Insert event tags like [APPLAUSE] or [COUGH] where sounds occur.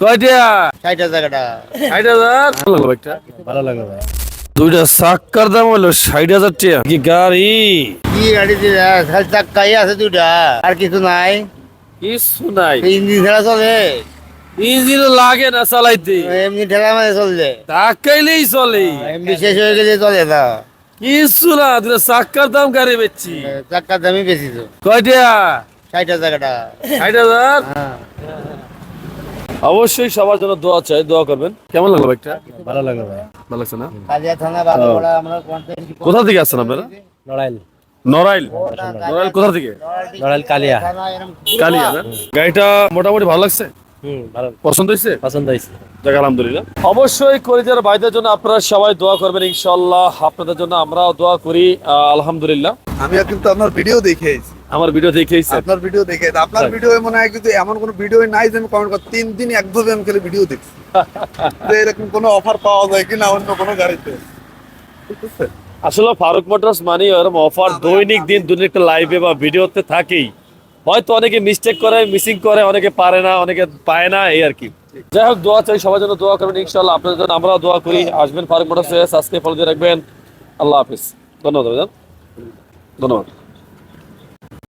কয়টা? ষাট হাজার ষাট হাজার? ভালো লাগল বাইকটা ভালো লাগল দুইটা চাক্কার দাম হলো ষাট হাজার টাকা। কি গাড়ি? কি গাড়ি দিলে খালি চাক্কাই আছে দুইটা। আর কিছু নাই। কিছু নাই। ইঞ্জিন ছাড়া চলে। ইঞ্জিন লাগে না চালাইতে। এমনি ঠেলা চলে। এমনি শেষ হয়ে গেলে চলে না। কিছু না দুটা চাক্কার দাম গাড়ি বেচছি। চাক্কার দামই বেশি তো। কয়টা? ষাট হাজার টাকা। ষাট হাজার? হ্যাঁ। অবশ্যই সবার জন্য দোয়া চাই দোয়া করবেন। কেমন লাগল বাইকটা? ভালো লাগল ভাই ভালো লাগছে না? কালিয়া থানা ভালো বড় আমরা কোথা থেকে আসছেন আপনারা? লড়াইল নড়াইল? নড়াইল কোথা থেকে? লড়াইল কালিয়া। কালিয়া না? গাড়িটা মোটামুটি ভালো লাগছে? পছন্দ হয়েছে? পছন্দ হয়েছে। যাক আলহামদুলিল্লাহ। অবশ্যই কলিজার ভাইদের জন্য আপনারা সবাই দোয়া করবেন ইনশাল্লাহ আপনাদের জন্য আমরাও দোয়া করি আলহামদুলিল্লাহ। আমিও কিন্তু আপনার ভিডিও দেখেছি আমার ভিডিও দেখেইছে আপনার ভিডিও দেখে আপনার ভিডিও মনে হয় কিন্তু এমন কোনো ভিডিও নাই যে আমি কমেন্ট করি তিন দিন একভাবে আমি খালি ভিডিও দেখছি। [LAUGHS] যে এরকম কোনো অফার পাওয়া যায় কিনা অন্য কোনো গাড়িতে। ঠিক আছে আসলে ফারুক মোটরস মানে এরকম অফার দৈনিক দিন দুদিন একটা লাইভে বা ভিডিওতে থাকেই। হয়তো অনেকে মিস্টেক করে মিসিং করে অনেকে পারে না অনেকে পায় না এই আর কি। যাই হোক দোয়া চাই সবার জন্য দোয়া করবেন ইনশাল্লাহ আপনাদের জন্য আমরাও দোয়া করি। আসবেন ফারুক মোটরস আজকে ফলো দিয়ে রাখবেন। আল্লাহ হাফিজ। ধন্যবাদ ধন্যবাদ।